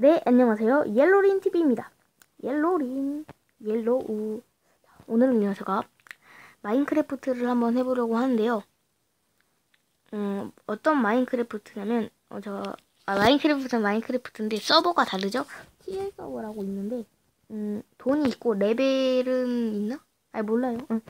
네, 안녕하세요. 옐로린 TV입니다. 옐로린, 옐로우. 오늘은요, 제가 마인크래프트를 한번 해보려고 하는데요. 음, 어떤 마인크래프트냐면, 어, 제가, 아, 마인크래프트는 마인크래프트인데 서버가 다르죠? TL 서버라고 있는데, 음, 돈이 있고 레벨은 있나? 아, 몰라요. 응.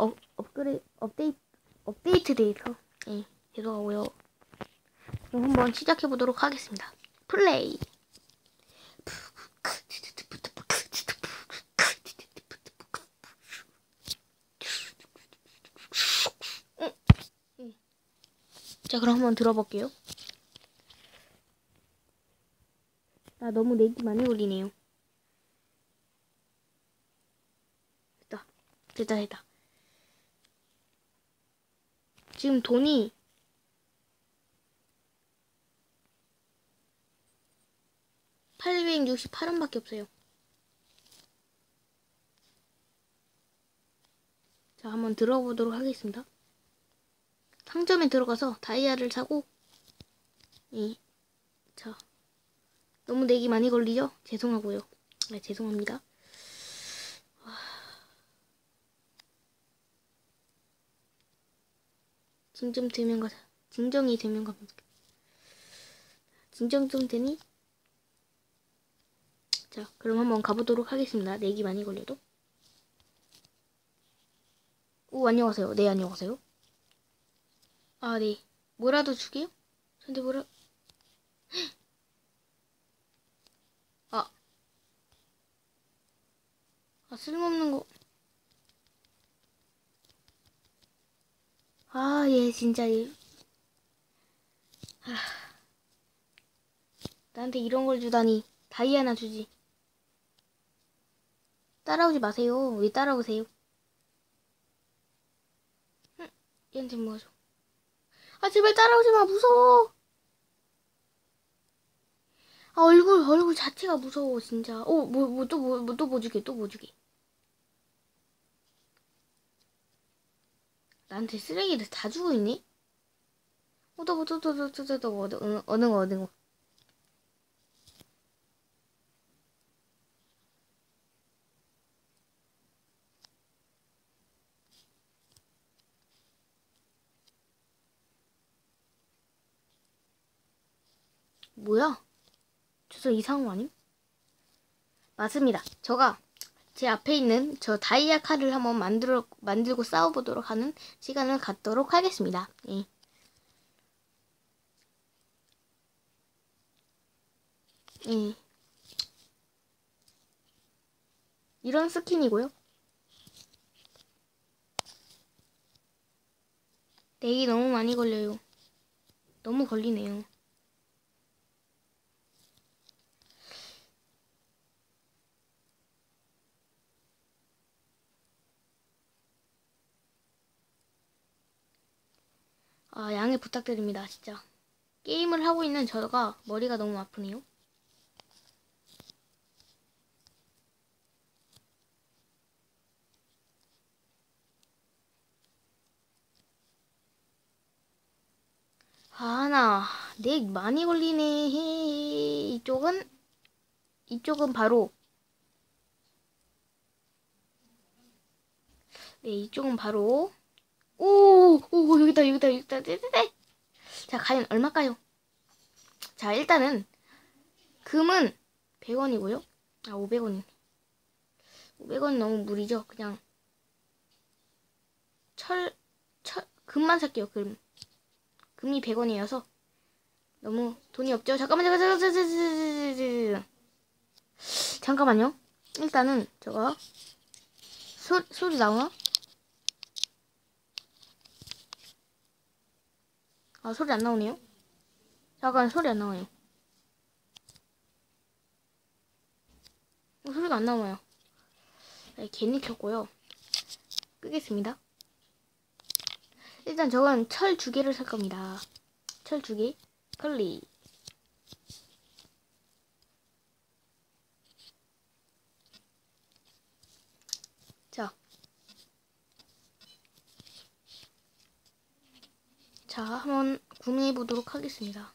어, 업그레이, 업데이트, 업데이트 데이터. 예, 죄송하고요. 그럼 한번 시작해보도록 하겠습니다. 플레이. 그럼 한번 들어볼게요. 나 너무 내기 많이 걸리네요. 됐다. 됐다, 됐다. 지금 돈이 868원밖에 없어요. 자, 한번 들어보도록 하겠습니다. 상점에 들어가서 다이아를 사고, 예. 자, 너무 내기 많이 걸리죠? 죄송하고요. 네, 죄송합니다. 진정 되면 가자. 진정이 되면 가면 진정 좀 되니? 자, 그럼 한번 가보도록 하겠습니다. 내기 많이 걸려도. 오, 안녕하세요. 네, 안녕하세요. 아, 네. 뭐라도 주게요? 저한테 뭐라... 아. 아, 쓸모없는 거. 아, 예, 진짜, 예. 하... 나한테 이런 걸 주다니. 다이아나 주지. 따라오지 마세요. 왜 따라오세요? 응, 얘한테 뭐하죠? 아, 제발 따라오지 마. 무서워. 아, 얼굴, 얼굴 자체가 무서워, 진짜. 어, 뭐, 뭐, 또, 뭐, 뭐, 또뭐 주게, 또뭐 주게. 나한테 쓰레기를 다 주고 있니? 어, 또, 뭐, 또, 또, 또, 또, 또, 또, 뭐, 어느, 어느 거, 어느 거. 뭐야? 저저 이상한 거 아님? 맞습니다. 저가 제 앞에 있는 저 다이아 칼을 한번 만들어 만들고 싸워보도록 하는 시간을 갖도록 하겠습니다. 예. 예. 이런 스킨이고요. 내기 너무 많이 걸려요. 너무 걸리네요. 아, 양해 부탁드립니다, 진짜. 게임을 하고 있는 저가 머리가 너무 아프네요. 아, 나, 넥 많이 걸리네. 이쪽은, 이쪽은 바로, 네, 이쪽은 바로, 오, 오, 여기다, 여기다, 여기다, 네네네. 네, 네. 자, 과연 얼마까요? 자, 일단은, 금은 100원이고요. 아, 500원이네. 500원 너무 무리죠? 그냥, 철, 철, 금만 살게요, 금. 금이 100원이어서 너무 돈이 없죠? 잠깐만요, 잠깐만요. 잠깐만요. 일단은, 저거, 소, 소리 나오나? 아 소리 안 나오네요. 잠깐 소리 안 나와요. 어, 소리가 안 나와요. 네, 괜히 켰고요. 끄겠습니다. 일단 저건 철 두 개를 살 겁니다. 철 두 개. 컬리. 자. 자, 한번 구매해 보도록 하겠습니다.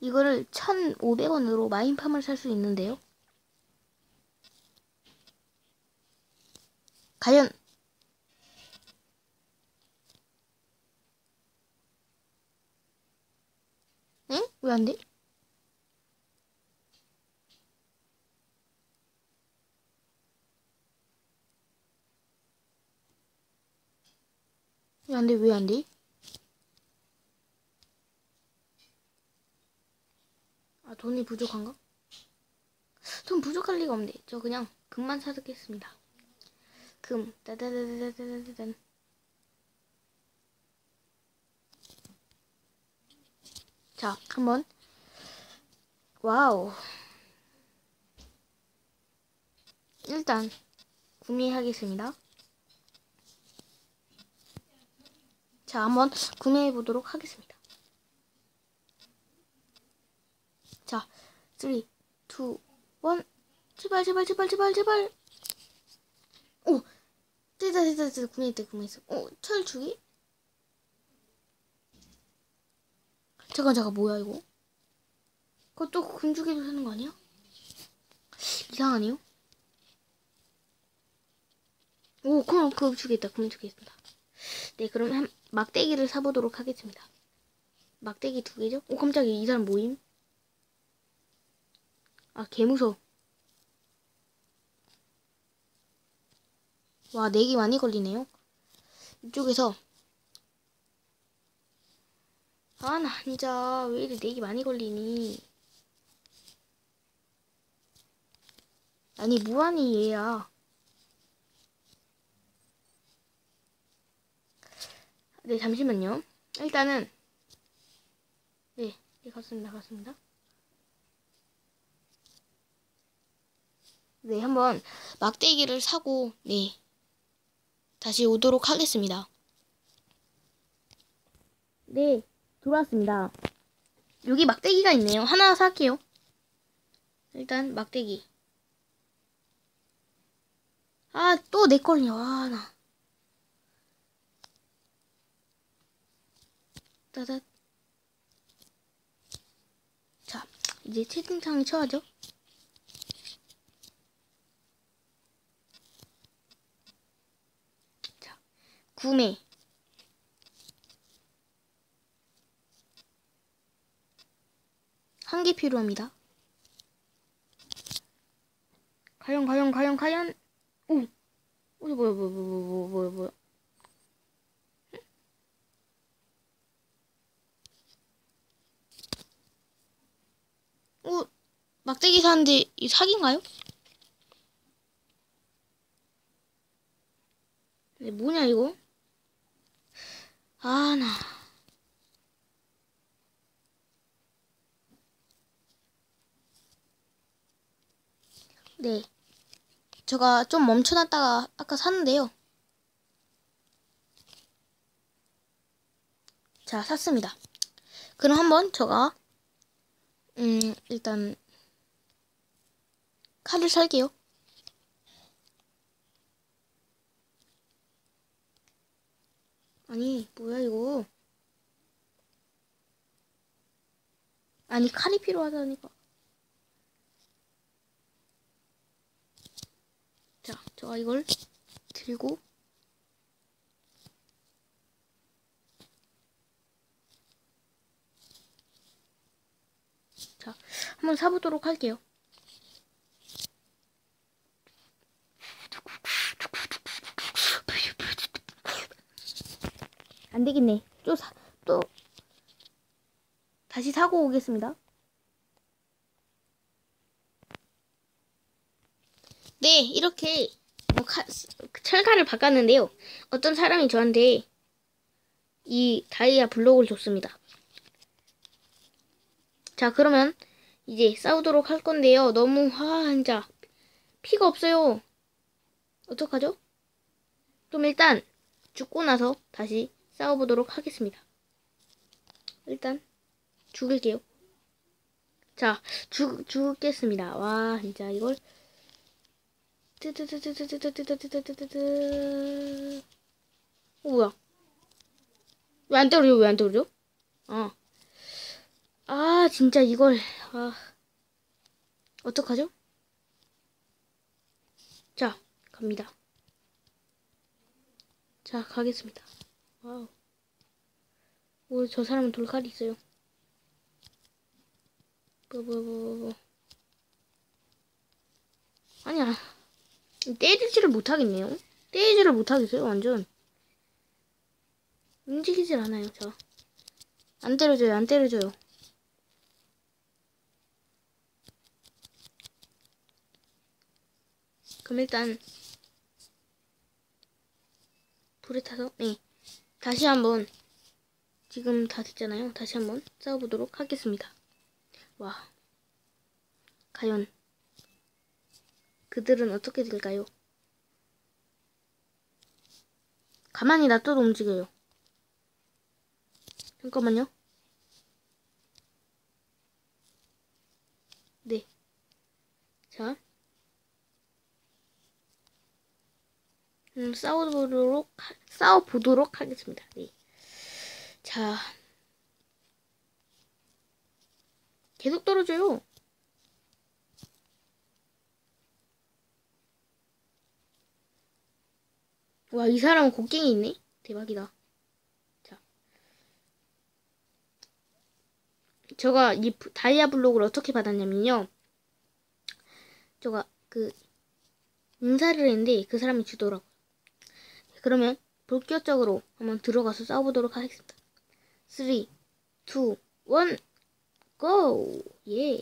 이거를 1,500원으로 마인팜을 살 수 있는데요. 과연 응? 왜 안 돼? 안 돼? 왜 안 돼? 아, 돈이 부족한가? 돈 부족할 리가 없네. 저 그냥 금만 사득겠습니다. 금. 따다다다다다단. 자, 한번. 와우. 일단 구매하겠습니다. 자, 한번 구매해 보도록 하겠습니다. 자, 3, 2, 1. 제발, 제발, 제발, 제발, 제발. 오! 됐다, 됐다, 됐다. 구매했다, 구매했어. 어, 철 주기? 잠깐, 잠깐, 뭐야, 이거? 그것도 금 주기도 되는 거 아니야? 이상하네요? 오, 그럼 금 주겠다, 금 주겠습니다. 네, 그럼 한, 막대기를 사보도록 하겠습니다. 막대기 두 개죠? 오, 깜짝이야, 이 사람 모임? 아, 개무서워. 와, 내기 많이 걸리네요. 이쪽에서. 아, 나 진짜 왜 이리 내기 많이 걸리니. 아니, 뭐하니, 얘야. 네, 잠시만요. 일단은, 네, 네, 갔습니다, 갔습니다. 네, 한번 막대기를 사고, 네, 다시 오도록 하겠습니다. 네, 돌아왔습니다. 여기 막대기가 있네요. 하나 살게요. 일단 막대기. 아, 또 내 걸려. 아, 나. 따다. 자, 이제 채팅창 쳐야죠. 자, 구매. 한 개 필요합니다. 과연, 과연, 과연, 과연. 오, 뭐야, 뭐야, 뭐야, 뭐야, 뭐야. 오, 막대기 사는데 이 사기인가요? 네, 뭐냐 이거? 아, 나. 네. 제가 좀 멈춰놨다가 아까 샀는데요. 자, 샀습니다. 그럼 한번 제가 음, 일단 칼을 살게요. 아니, 뭐야 이거? 아니, 칼이 필요하다니까. 자, 제가 이걸 들고 자, 한번 사보도록 할게요. 안 되겠네. 또 사, 또 다시 사고 오겠습니다. 네, 이렇게 뭐 카, 철가를 바꿨는데요. 어떤 사람이 저한테 이 다이아 블록을 줬습니다. 자, 그러면 이제 싸우도록 할 건데요. 너무 아, 진짜 피가 없어요. 어떡하죠? 그럼 일단 죽고 나서 다시 싸워보도록 하겠습니다. 일단 죽을게요. 자, 죽 죽겠습니다. 와, 진짜 이걸 뜨뜨뜨뜨뜨뜨뜨뜨뜨뜨뜨뜨 어, 뭐야? 왜안 떨어져? 왜안 떨어져? 어. 아, 아, 진짜 이걸, 아. 어떡하죠? 자, 갑니다. 자, 가겠습니다. 와우. 오, 저 사람은 돌칼이 있어요. 뭐, 뭐, 뭐, 뭐, 뭐. 아니야. 때리지를 못하겠네요. 때리지를 못하겠어요, 완전. 움직이질 않아요, 저. 안 때려줘요, 안 때려줘요. 그럼 일단 불에 타서 네 다시 한번 지금 다 됐잖아요. 다시 한번 싸워보도록 하겠습니다. 와 과연 그들은 어떻게 될까요? 가만히 놔둬도 움직여요. 잠깐만요. 네. 자. 음, 싸워보도록, 하, 싸워보도록 하겠습니다. 네. 자. 계속 떨어져요. 와, 이 사람은 곡괭이 있네? 대박이다. 자. 제가 이 부- 다이아 블록을 어떻게 받았냐면요. 제가 그, 인사를 했는데 그 사람이 주더라고요. 그러면 본격적으로 한번 들어가서 싸워보도록 하겠습니다. 3, 2, 1, 고! 예.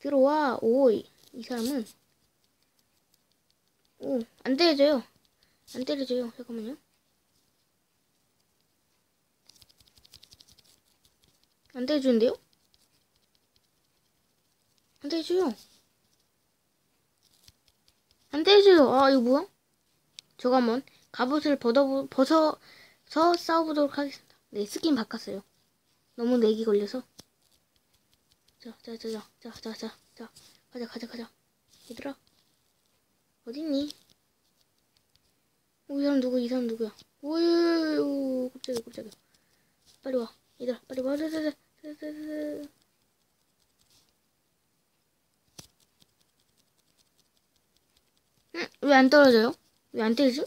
들어와. 오, 이, 이 사람은. 오, 안 때려줘요. 안 때려줘요. 잠깐만요. 안 때려주는데요? 안 때려줘요. 안 때려줘요. 아, 이거 뭐야? 한번 갑옷을 벗어, 벗어서 싸워보도록 하겠습니다. 네, 스킨 바꿨어요. 너무 렉이 걸려서. 자, 자, 자, 자, 자, 자, 자, 자, 가자, 가자, 가자. 얘들아, 어딨니? 오, 이 사람 누구, 이 사람 누구야? 오유, 깜짝이야, 깜짝이야. 빨리 와. 얘들아, 빨리 와. 자, 자, 자, 자, 자, 자, 자. 응? 왜 안 떨어져요? 왜 안 때리지?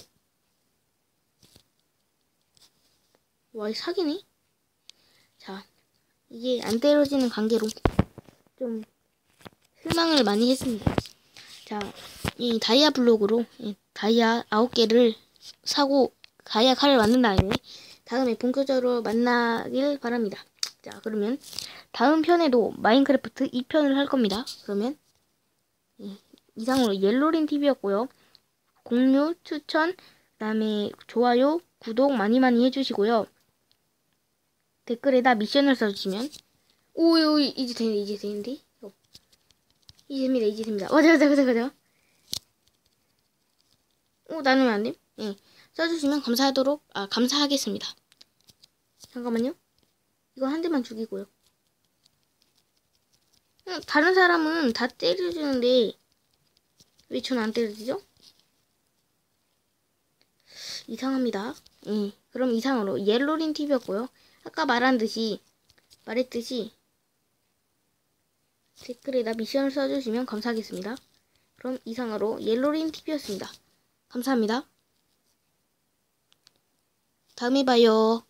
와, 이 사기네? 자, 이게 안 때려지는 관계로 좀 실망을 많이 했습니다. 자, 이 다이아 블록으로 이 다이아 9개를 사고 다이아 칼을 만든 다음에 다음에 본격적으로 만나길 바랍니다. 자, 그러면 다음 편에도 마인크래프트 2편을 할 겁니다. 그러면 예, 이상으로 옐로린 TV였고요. 공유, 추천, 그다음에 좋아요, 구독 많이 많이 해주시고요. 댓글에다 미션을 써주시면 오요 이제 되는데 이제 되는데 어. 이제 됩니다 이제 됩니다. 맞아 맞아 맞아 맞아. 오 나누면 안 돼? 예 써주시면 감사하도록 아 감사하겠습니다. 잠깐만요. 이거 한 대만 죽이고요. 어, 다른 사람은 다 때려주는데 왜 저는 안 때려지죠? 이상합니다. 예, 그럼 이상으로 옐로린 TV였고요. 아까 말한 듯이 말했듯이 댓글에다 미션을 써주시면 감사하겠습니다. 그럼 이상으로 옐로린 TV였습니다. 감사합니다. 다음에 봐요.